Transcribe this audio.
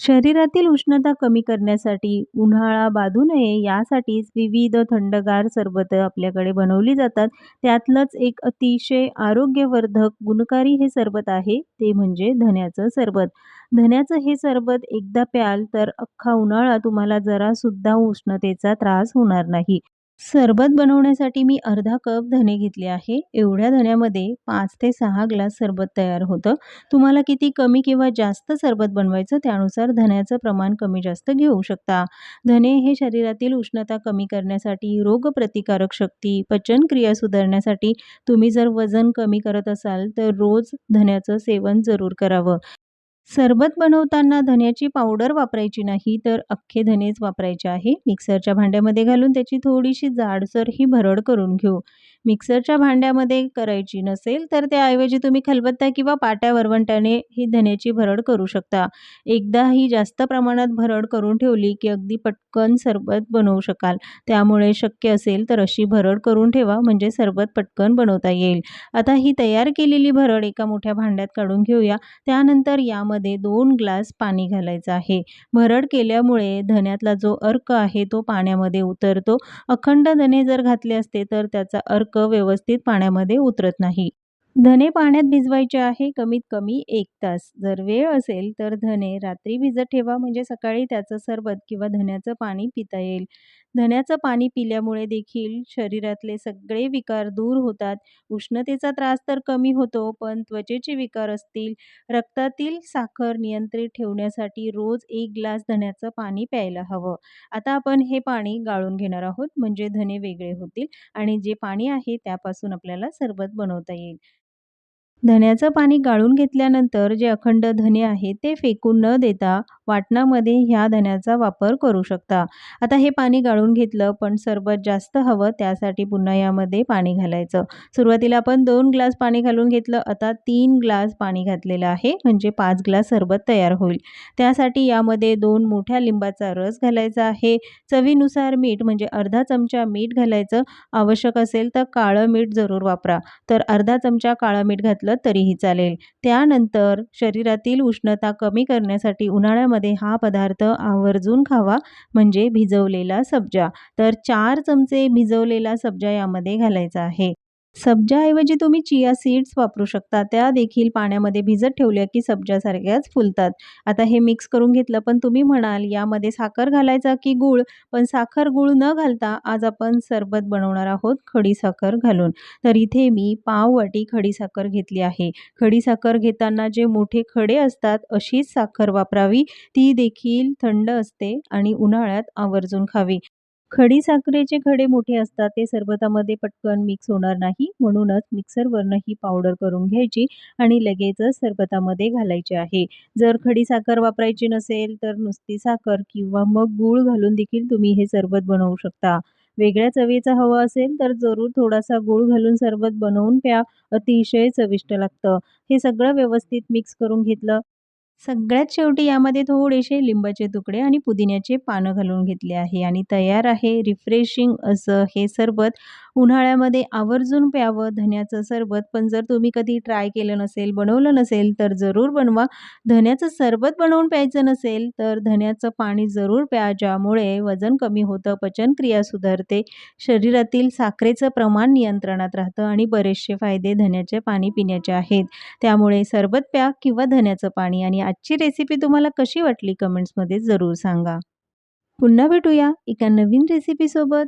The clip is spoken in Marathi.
शरीरातील उष्णता कमी करण्यासाठी, उन्हाळा बाधू नये यासाठीच विविध थंडगार सरबतं आपल्याकडे बनवली जातात. त्यातलंच एक अतिशय आरोग्यवर्धक, गुणकारी हे सरबत आहे, ते म्हणजे धन्याचं सरबत. धन्याचं हे सरबत एकदा प्याल तर अख्खा उन्हाळा तुम्हाला जरासुद्धा उष्णतेचा त्रास होणार नाही. सरबत बनवण्यासाठी मी अर्धा कप धने घेतले आहे. एवढ्या धण्यामध्ये पाच ते सहा ग्लास सरबत तयार होतं. तुम्हाला किती कमी किंवा जास्त सरबत बनवायचं त्यानुसार धण्याचं प्रमाण कमी-जास्त घेऊ शकता. धने हे शरीरातील उष्णता कमी करण्यासाठी, रोगप्रतिकारक शक्ती, पचनक्रिया सुधारण्यासाठी तुम्ही जर वजन कमी करत असाल तर रोज धण्याचं सेवन जरूर करावं. सरबत बनवताना धण्याची पावडर वापरायची नाही, तर अख्खे धनेच वापरायचे आहे. मिक्सरच्या भांड्यामध्ये घालून त्याची थोडीशी जाडसर ही भरड करून घेऊ. मिक्सरच्या भांड्यामध्ये करायची नसेल तर त्याऐवजी तुम्ही खलबत्ता किंवा पाट्या वरवंट्याने ही धण्याची भरड करू शकता. एकदा ही जास्त प्रमाणात भरड करून ठेवली की अगदी पटकन सरबत बनवू शकाल. त्यामुळे शक्य असेल तर अशी भरड करून ठेवा म्हणजे सरबत पटकन बनवता येईल. आता ही तयार केलेली भरड एका मोठ्या भांड्यात काढून घेऊया. त्यानंतर यामध्ये दोन ग्लास पाणी घालायचं आहे. भरड केल्यामुळे धण्यातला जो अर्क आहे तो पाण्यामध्ये उतरतो. अखंड धने जर घातले असते तर त्याचा अर्क व्यवस्थित पाण्यामध्ये उतरत नाही. धने पाण्यात भिजवायचे आहे कमीत कमी एक तास. जर वेळ असेल तर धने रात्री भिजत ठेवा म्हणजे सकाळी त्याचं सरबत किंवा धण्याचं पाणी पिता येईल. धन्याचं पाणी पिल्यामुळे देखील शरीरातले सगळे विकार दूर होतात. उष्णतेचा त्रास तर कमी होतो, पण त्वचेचे विकार असतील, रक्तातील साखर नियंत्रित ठेवण्यासाठी रोज एक ग्लास धण्याचं पाणी प्यायला हवं. आता आपण हे पाणी गाळून घेणार आहोत म्हणजे धने वेगळे होतील आणि जे पाणी आहे त्यापासून आपल्याला सरबत बनवता येईल. धण्याचं पाणी गाळून घेतल्यानंतर जे अखंड धने आहेत ते फेकून न देता वाटणामध्ये ह्या धण्याचा वापर करू शकता. आता हे पाणी गाळून घेतलं, पण सरबत जास्त हवं त्यासाठी पुन्हा यामध्ये पाणी घालायचं. सुरुवातीला आपण दोन ग्लास पाणी घालून घेतलं, आता तीन ग्लास पाणी घातलेलं आहे म्हणजे पाच ग्लास सरबत तयार होईल. त्यासाठी यामध्ये दोन मोठ्या लिंबाचा रस घालायचा आहे. चवीनुसार मीठ म्हणजे अर्धा चमचा मीठ घालायचं. आवश्यक असेल तर काळं मीठ जरूर वापरा, तर अर्धा चमचा काळं मीठ घातलं तरीही चालेल. त्यानंतर शरीरातील उष्णता कमी करण्यासाठी उन्हाळ्यामध्ये हा पदार्थ आवर्जून खावा म्हणजे भिजवलेला सब्जा. तर चार चमचे भिजवलेला सब्जा यामध्ये घालायचा आहे. सब्जाऐवजी तुम्ही चिया सीड्स वापरू शकता. त्या देखील पाण्यामध्ये भिजत ठेवल्या की सब्जासारख्याच फुलतात. आता हे मिक्स करून घेतलं, पण तुम्ही म्हणाल यामध्ये साखर घालायचा की गूळ? पण साखर, गूळ न घालता आज आपण सरबत बनवणार आहोत खडीसाखर घालून. तर इथे मी पाव वाटी खडीसाखर घेतली आहे. खडीसाखर घेताना जे मोठे खडे असतात अशीच साखर वापरावी. ती देखील थंड असते आणि उन्हाळ्यात आवर्जून खावी. खडी साखरेचे खडे मोठे असतात ते सरबतामध्ये पटकन मिक्स होणार नाही. म्हणूनच मिक्सरवरनं ही पावडर करून घ्यायची आणि लगेचच सरबतामध्ये घालायची आहे. जर खडी साखर वापरायची नसेल तर नुसती साखर किंवा मग गूळ घालून देखील तुम्ही हे सरबत बनवू शकता. वेगळ्या चवीचा हवा असेल तर जरूर थोडासा गूळ घालून सरबत बनवून प्या. अतिशय चविष्ट लागतं. हे सगळं व्यवस्थित मिक्स करून घेतलं. सगळ्यात शेवटी यामध्ये थोडेसे लिंबाचे तुकडे आणि पुदिन्याचे पानं घालून घेतले आहे आणि तयार आहे रिफ्रेशिंग असं हे सरबत. उन्हाळ्यामध्ये आवर्जून प्यावं धन्याचं सरबत. पण जर तुम्ही कधी ट्राय केलं नसेल, बनवलं नसेल तर जरूर बनवा. धन्याचं सरबत बनवून प्यायचं नसेल तर धन्याचं पाणी जरूर प्या. ज्यामुळे वजन कमी होतं, पचनक्रिया सुधारते, शरीरातील साखरेचं प्रमाण नियंत्रणात राहतं आणि बरेचसे फायदे धन्याचे पाणी पिण्याचे आहेत. त्यामुळे सरबत प्या किंवा धन्याचं पाणी आणि आजची रेसिपी तुम्हाला कशी वाटली कमेंट्समध्ये जरूर सांगा. पुन्हा भेटूया एका नवीन रेसिपीसोबत.